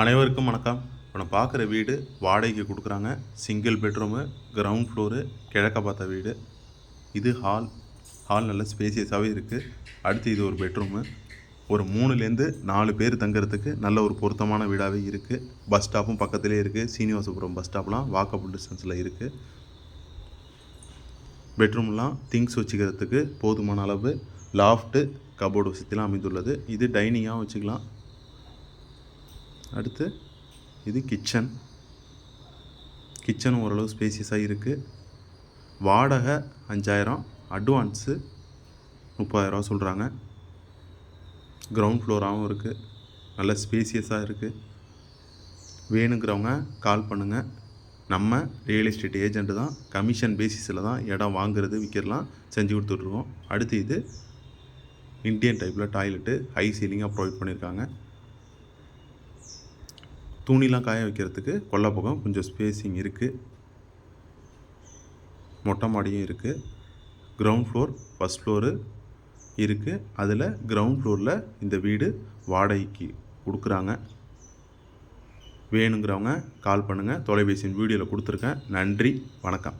அனைவருக்கும் வணக்கம். இப்போ நான் பார்க்குற வீடு வாடகைக்கு கொடுக்குறாங்க. சிங்கிள் பெட்ரூமு கிரவுண்ட் ஃப்ளோரு கிழக்க பார்த்த வீடு. இது ஹால் ஹால் நல்ல ஸ்பேசியஸாகவே இருக்குது அடுத்து இது ஒரு பெட்ரூமு ஒரு மூணுலேருந்து நாலு பேர் தங்குறதுக்கு நல்ல ஒரு பொருத்தமான வீடாகவே இருக்குது பஸ் ஸ்டாப்பும் பக்கத்துலேயே இருக்குது சீனிவாசபுரம் பஸ் ஸ்டாப்லாம் வாக்கபுள் டிஸ்டன்ஸில் இருக்குது பெட்ரூம்லாம் திங்ஸ் வச்சுக்கிறதுக்கு போதுமான அளவு லாஃப்ட்டு கபோர்டு வசதிலாம் அமைந்துள்ளது. இது டைனிங்காகவும் வச்சுக்கலாம். அடுத்து இது கிச்சன். கிச்சன் ஓரளவு ஸ்பேசியஸாக இருக்குது வாடகை அஞ்சாயிரம் அட்வான்ஸு முப்பதாயிரரூவா சொல்கிறாங்க கிரவுண்ட் ஃப்ளோராகவும் இருக்குது நல்ல ஸ்பேசியஸாக இருக்குது வேணுங்கிறவங்க கால் பண்ணுங்கள் நம்ம ரியல் எஸ்டேட் ஏஜென்ட்டு தான் கமிஷன் பேசிஸில் தான் இடம் வாங்குறது விற்கிறலாம் செஞ்சு கொடுத்துட்ருக்கோம் அடுத்து இது இந்தியன் டைப்பில் டாய்லெட்டு ஹை சீலிங்காக ப்ரொவைட் பண்ணியிருக்காங்க துணிலாம் காய வைக்கிறதுக்கு கொல்லப்பக்கம் கொஞ்சம் ஸ்பேஸிங் இருக்குது மொட்டை மாடியும் இருக்குது கிரவுண்ட் ஃப்ளோர் ஃபஸ்ட் ஃப்ளோரு இருக்குது அதில் கிரவுண்ட் ஃப்ளோரில் இந்த வீடு வாடகைக்கு கொடுக்குறாங்க. வேணுங்கிறவங்க கால் பண்ணுங்கள் தொலைபேசியின் வீடியோவில் கொடுத்துருக்கேன். நன்றி. வணக்கம்.